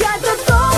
життя до того.